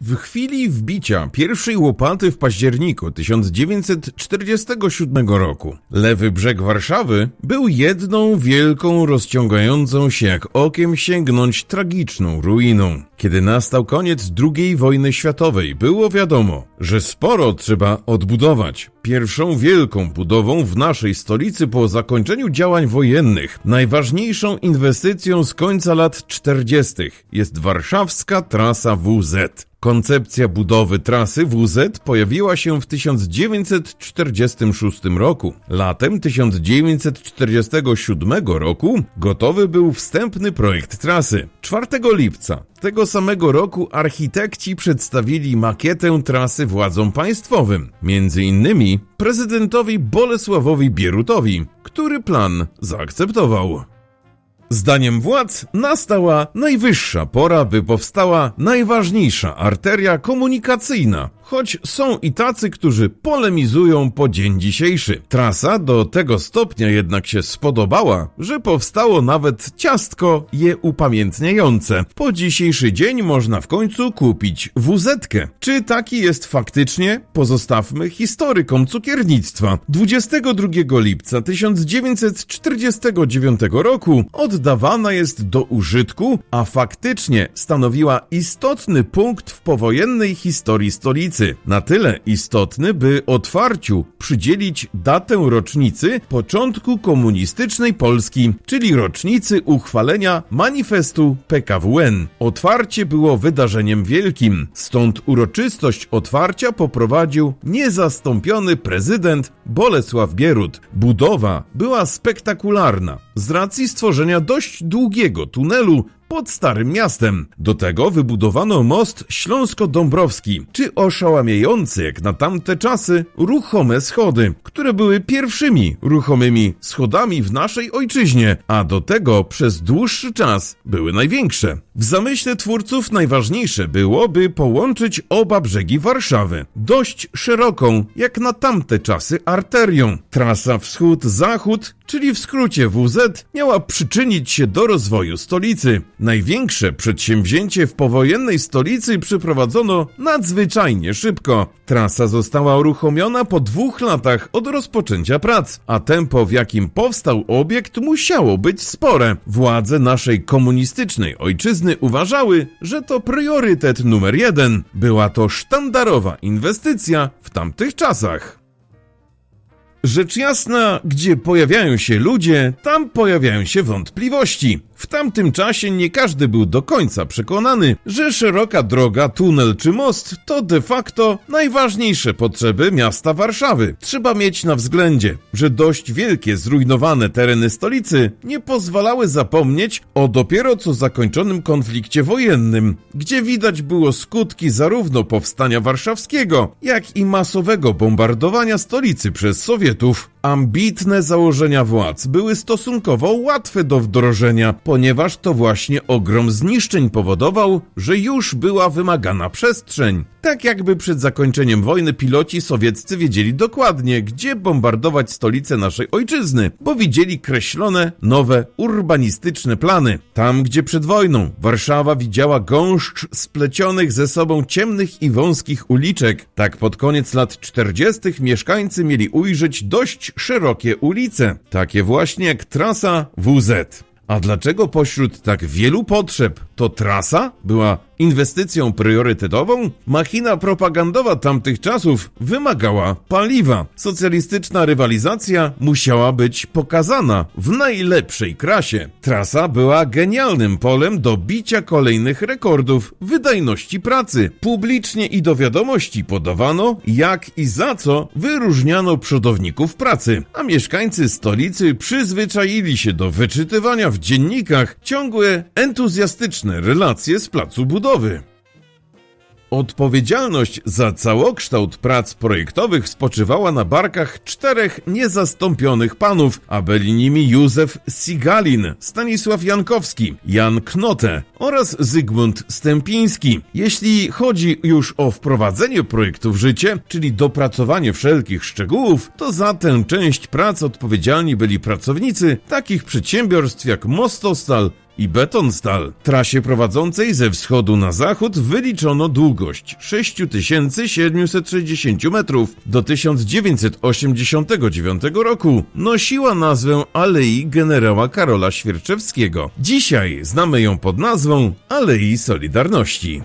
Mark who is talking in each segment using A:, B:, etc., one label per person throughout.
A: W chwili wbicia pierwszej łopaty w październiku 1947 roku lewy brzeg Warszawy był jedną wielką, rozciągającą się jak okiem sięgnąć tragiczną ruiną. Kiedy nastał koniec II wojny światowej, było wiadomo, że sporo trzeba odbudować. Pierwszą wielką budową w naszej stolicy po zakończeniu działań wojennych, najważniejszą inwestycją z końca lat 40. jest warszawska trasa WZ. Koncepcja budowy trasy WZ pojawiła się w 1946 roku. Latem 1947 roku gotowy był wstępny projekt trasy. 4 lipca tego samego roku architekci przedstawili makietę trasy władzom państwowym, między innymi prezydentowi Bolesławowi Bierutowi, który plan zaakceptował. Zdaniem władz nastała najwyższa pora, by powstała najważniejsza arteria komunikacyjna, choć są i tacy, którzy polemizują po dzień dzisiejszy. Trasa do tego stopnia jednak się spodobała, że powstało nawet ciastko je upamiętniające. Po dzisiejszy dzień można w końcu kupić wz. Czy taki jest faktycznie? Pozostawmy historykom cukiernictwa. 22 lipca 1949 roku oddawana jest do użytku, a faktycznie stanowiła istotny punkt w powojennej historii stolicy. Na tyle istotny, by otwarciu przydzielić datę rocznicy początku komunistycznej Polski, czyli rocznicy uchwalenia manifestu PKWN. Otwarcie było wydarzeniem wielkim, stąd uroczystość otwarcia poprowadził niezastąpiony prezydent Bolesław Bierut. Budowa była spektakularna z racji stworzenia dość długiego tunelu pod Starym Miastem. Do tego wybudowano most Śląsko-Dąbrowski, czy oszałamiające jak na tamte czasy ruchome schody, które były pierwszymi ruchomymi schodami w naszej ojczyźnie, a do tego przez dłuższy czas były największe. W zamyśle twórców najważniejsze było, by połączyć oba brzegi Warszawy, dość szeroką, jak na tamte czasy, arterią. Trasa wschód-zachód, czyli w skrócie WZ, miała przyczynić się do rozwoju stolicy. Największe przedsięwzięcie w powojennej stolicy przeprowadzono nadzwyczajnie szybko. Trasa została uruchomiona po dwóch latach od rozpoczęcia prac, a tempo w jakim powstał obiekt musiało być spore. Władze naszej komunistycznej ojczyzny uważały, że to priorytet numer jeden. Była to sztandarowa inwestycja w tamtych czasach. Rzecz jasna, gdzie pojawiają się ludzie, tam pojawiają się wątpliwości. W tamtym czasie nie każdy był do końca przekonany, że szeroka droga, tunel czy most to de facto najważniejsze potrzeby miasta Warszawy. Trzeba mieć na względzie, że dość wielkie, zrujnowane tereny stolicy nie pozwalały zapomnieć o dopiero co zakończonym konflikcie wojennym, gdzie widać było skutki zarówno powstania warszawskiego, jak i masowego bombardowania stolicy przez Sowietów. Ambitne założenia władz były stosunkowo łatwe do wdrożenia, ponieważ to właśnie ogrom zniszczeń powodował, że już była wymagana przestrzeń. Tak jakby przed zakończeniem wojny piloci sowieccy wiedzieli dokładnie, gdzie bombardować stolicę naszej ojczyzny, bo widzieli kreślone nowe urbanistyczne plany. Tam, gdzie przed wojną Warszawa widziała gąszcz splecionych ze sobą ciemnych i wąskich uliczek, tak pod koniec lat 40. mieszkańcy mieli ujrzeć dość szerokie ulice, takie właśnie jak trasa WZ. A dlaczego pośród tak wielu potrzeb to trasa była inwestycją priorytetową? Machina propagandowa tamtych czasów wymagała paliwa. Socjalistyczna rywalizacja musiała być pokazana w najlepszej krasie. Trasa była genialnym polem do bicia kolejnych rekordów wydajności pracy. Publicznie i do wiadomości podawano, jak i za co wyróżniano przodowników pracy, a mieszkańcy stolicy przyzwyczaili się do wyczytywania w dziennikach ciągłe entuzjastyczne relacje z placu budowy. Odpowiedzialność za całokształt prac projektowych spoczywała na barkach czterech niezastąpionych panów, a byli nimi Józef Sigalin, Stanisław Jankowski, Jan Knote oraz Zygmunt Stępiński. Jeśli chodzi już o wprowadzenie projektu w życie, czyli dopracowanie wszelkich szczegółów, to za tę część prac odpowiedzialni byli pracownicy takich przedsiębiorstw jak Mostostal i Betonstal. Trasie prowadzącej ze wschodu na zachód wyliczono długość 6760 metrów. Do 1989 roku nosiła nazwę Alei Generała Karola Świerczewskiego. Dzisiaj znamy ją pod nazwą Alei Solidarności.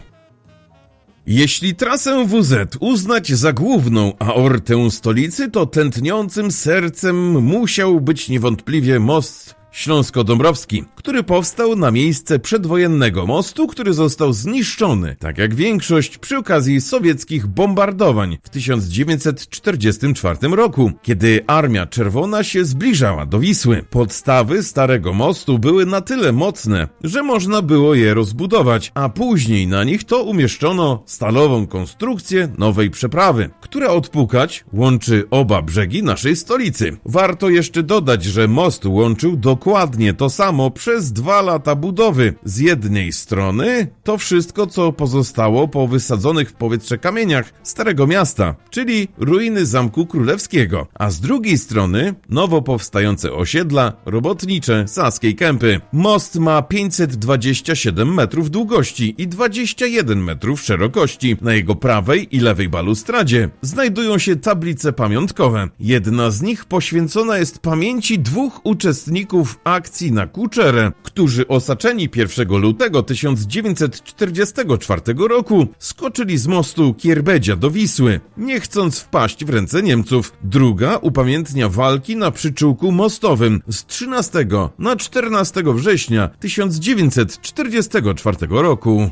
A: Jeśli trasę WZ uznać za główną aortę stolicy, to tętniącym sercem musiał być niewątpliwie most Śląsko-Dąbrowski, który powstał na miejsce przedwojennego mostu, który został zniszczony, tak jak większość przy okazji sowieckich bombardowań w 1944 roku, kiedy Armia Czerwona się zbliżała do Wisły. Podstawy starego mostu były na tyle mocne, że można było je rozbudować, a później na nich to umieszczono stalową konstrukcję nowej przeprawy, która odpukać łączy oba brzegi naszej stolicy. Warto jeszcze dodać, że most łączył dokładnie to samo przez dwa lata budowy. Z jednej strony to wszystko, co pozostało po wysadzonych w powietrze kamieniach Starego Miasta, czyli ruiny Zamku Królewskiego, a z drugiej strony nowo powstające osiedla robotnicze Saskiej Kępy. Most ma 527 metrów długości i 21 metrów szerokości. Na jego prawej i lewej balustradzie znajdują się tablice pamiątkowe. Jedna z nich poświęcona jest pamięci dwóch uczestników akcji na Kuczerę, którzy osaczeni 1 lutego 1944 roku skoczyli z mostu Kierbedzia do Wisły, nie chcąc wpaść w ręce Niemców. Druga upamiętnia walki na przyczółku mostowym z 13 na 14 września 1944 roku.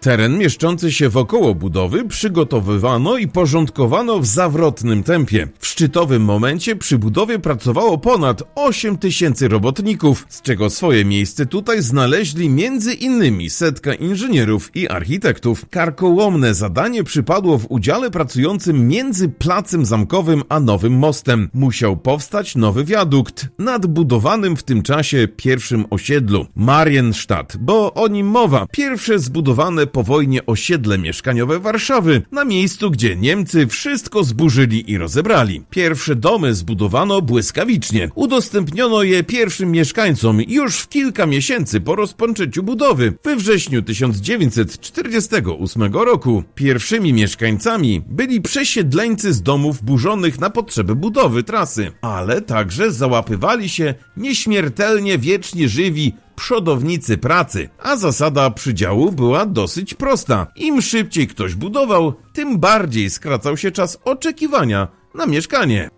A: Teren mieszczący się wokoło budowy przygotowywano i porządkowano w zawrotnym tempie. W szczytowym momencie przy budowie pracowało ponad 8 tysięcy robotników, z czego swoje miejsce tutaj znaleźli między innymi setka inżynierów i architektów. Karkołomne zadanie przypadło w udziale pracującym między placem zamkowym a nowym mostem. Musiał powstać nowy wiadukt nad budowanym w tym czasie pierwszym osiedlu Marienstadt, bo o nim mowa. Pierwsze zbudowane po wojnie osiedle mieszkaniowe Warszawy, na miejscu, gdzie Niemcy wszystko zburzyli i rozebrali. Pierwsze domy zbudowano błyskawicznie. Udostępniono je pierwszym mieszkańcom już w kilka miesięcy po rozpoczęciu budowy. We wrześniu 1948 roku pierwszymi mieszkańcami byli przesiedleńcy z domów burzonych na potrzeby budowy trasy, ale także załapywali się nieśmiertelnie wiecznie żywi przodownicy pracy, a zasada przydziału była dosyć prosta. Im szybciej ktoś budował, tym bardziej skracał się czas oczekiwania na mieszkanie.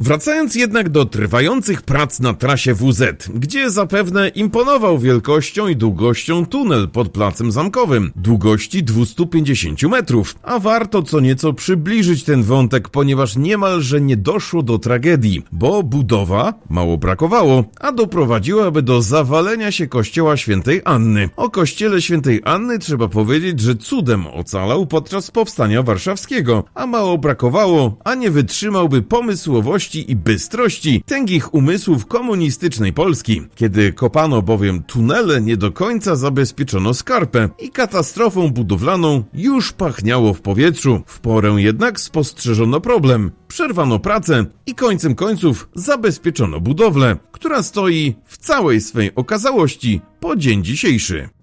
A: Wracając jednak do trwających prac na trasie WZ, gdzie zapewne imponował wielkością i długością tunel pod placem zamkowym, długości 250 metrów, a warto co nieco przybliżyć ten wątek, ponieważ niemalże nie doszło do tragedii, bo budowa mało brakowało, a doprowadziłaby do zawalenia się kościoła świętej Anny. O kościele świętej Anny trzeba powiedzieć, że cudem ocalał podczas powstania warszawskiego, a mało brakowało, a nie wytrzymałby pomysłowości i bystrości tęgich umysłów komunistycznej Polski. Kiedy kopano bowiem tunele, nie do końca zabezpieczono skarpę i katastrofą budowlaną już pachniało w powietrzu. W porę jednak spostrzeżono problem, przerwano pracę i końcem końców zabezpieczono budowlę, która stoi w całej swej okazałości po dzień dzisiejszy.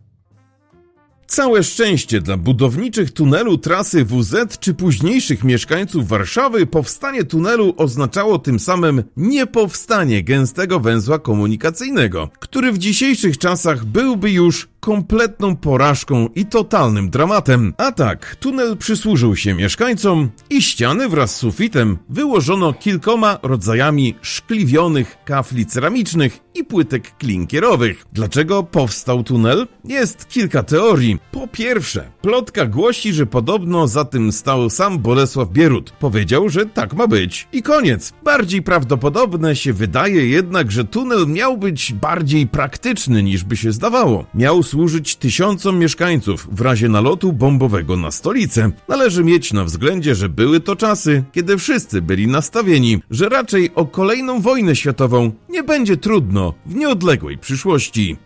A: Całe szczęście dla budowniczych tunelu trasy WZ czy późniejszych mieszkańców Warszawy powstanie tunelu oznaczało tym samym niepowstanie gęstego węzła komunikacyjnego, który w dzisiejszych czasach byłby już kompletną porażką i totalnym dramatem. A tak, tunel przysłużył się mieszkańcom i ściany wraz z sufitem wyłożono kilkoma rodzajami szkliwionych kafli ceramicznych i płytek klinkierowych. Dlaczego powstał tunel? Jest kilka teorii. Po pierwsze, plotka głosi, że podobno za tym stał sam Bolesław Bierut. Powiedział, że tak ma być. I koniec. Bardziej prawdopodobne się wydaje jednak, że tunel miał być bardziej praktyczny niż by się zdawało. Miał służyć tysiącom mieszkańców w razie nalotu bombowego na stolicę. Należy mieć na względzie, że były to czasy, kiedy wszyscy byli nastawieni, że raczej o kolejną wojnę światową nie będzie trudno w nieodległej przyszłości.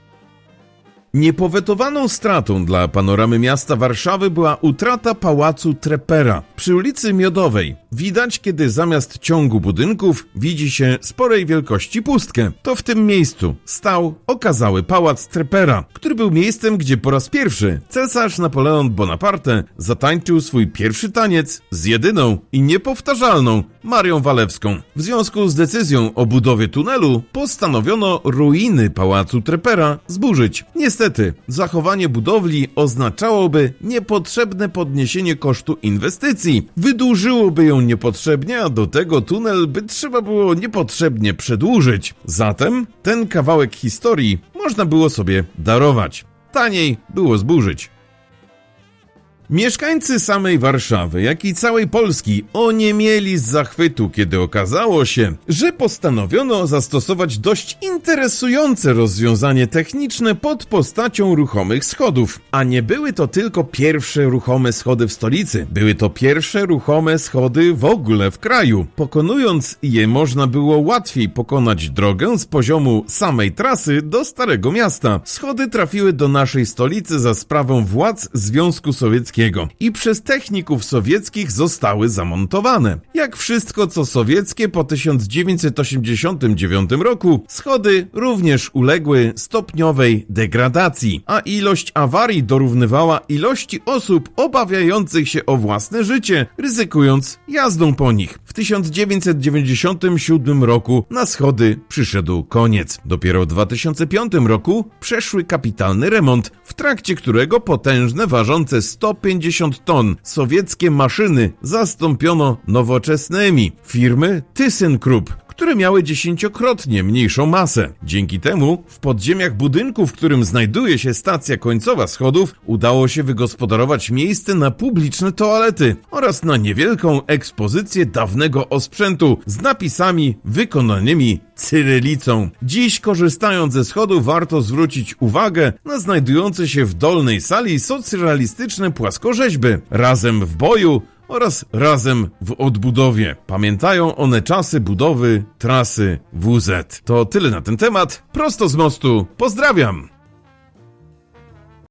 A: Niepowetowaną stratą dla panoramy miasta Warszawy była utrata pałacu Trepera przy ulicy Miodowej. Widać, kiedy zamiast ciągu budynków widzi się sporej wielkości pustkę. To w tym miejscu stał okazały pałac Trepera, który był miejscem, gdzie po raz pierwszy cesarz Napoleon Bonaparte zatańczył swój pierwszy taniec z jedyną i niepowtarzalną Marią Walewską. W związku z decyzją o budowie tunelu postanowiono ruiny pałacu Trepera zburzyć. Niestety, zachowanie budowli oznaczałoby niepotrzebne podniesienie kosztu inwestycji. Wydłużyłoby ją niepotrzebnie, a do tego tunel by trzeba było niepotrzebnie przedłużyć. Zatem ten kawałek historii można było sobie darować. Taniej było zburzyć. Mieszkańcy samej Warszawy, jak i całej Polski oniemieli z zachwytu, kiedy okazało się, że postanowiono zastosować dość interesujące rozwiązanie techniczne pod postacią ruchomych schodów. A nie były to tylko pierwsze ruchome schody w stolicy, były to pierwsze ruchome schody w ogóle w kraju. Pokonując je można było łatwiej pokonać drogę z poziomu samej trasy do Starego Miasta. Schody trafiły do naszej stolicy za sprawą władz Związku Sowieckiego i przez techników sowieckich zostały zamontowane. Jak wszystko co sowieckie po 1989 roku, schody również uległy stopniowej degradacji, a ilość awarii dorównywała ilości osób obawiających się o własne życie, ryzykując jazdą po nich. W 1997 roku na schody przyszedł koniec. Dopiero w 2005 roku przeszły kapitalny remont, w trakcie którego potężne, ważące 150 ton sowieckie maszyny zastąpiono nowoczesnymi firmy ThyssenKrupp które miały dziesięciokrotnie mniejszą masę. Dzięki temu w podziemiach budynku, w którym znajduje się stacja końcowa schodów, udało się wygospodarować miejsce na publiczne toalety oraz na niewielką ekspozycję dawnego osprzętu z napisami wykonanymi cyrylicą. Dziś korzystając ze schodów warto zwrócić uwagę na znajdujące się w dolnej sali socrealistyczne płaskorzeźby. Razem w boju oraz razem w odbudowie. Pamiętają one czasy budowy trasy WZ. To tyle na ten temat. Prosto z mostu. Pozdrawiam!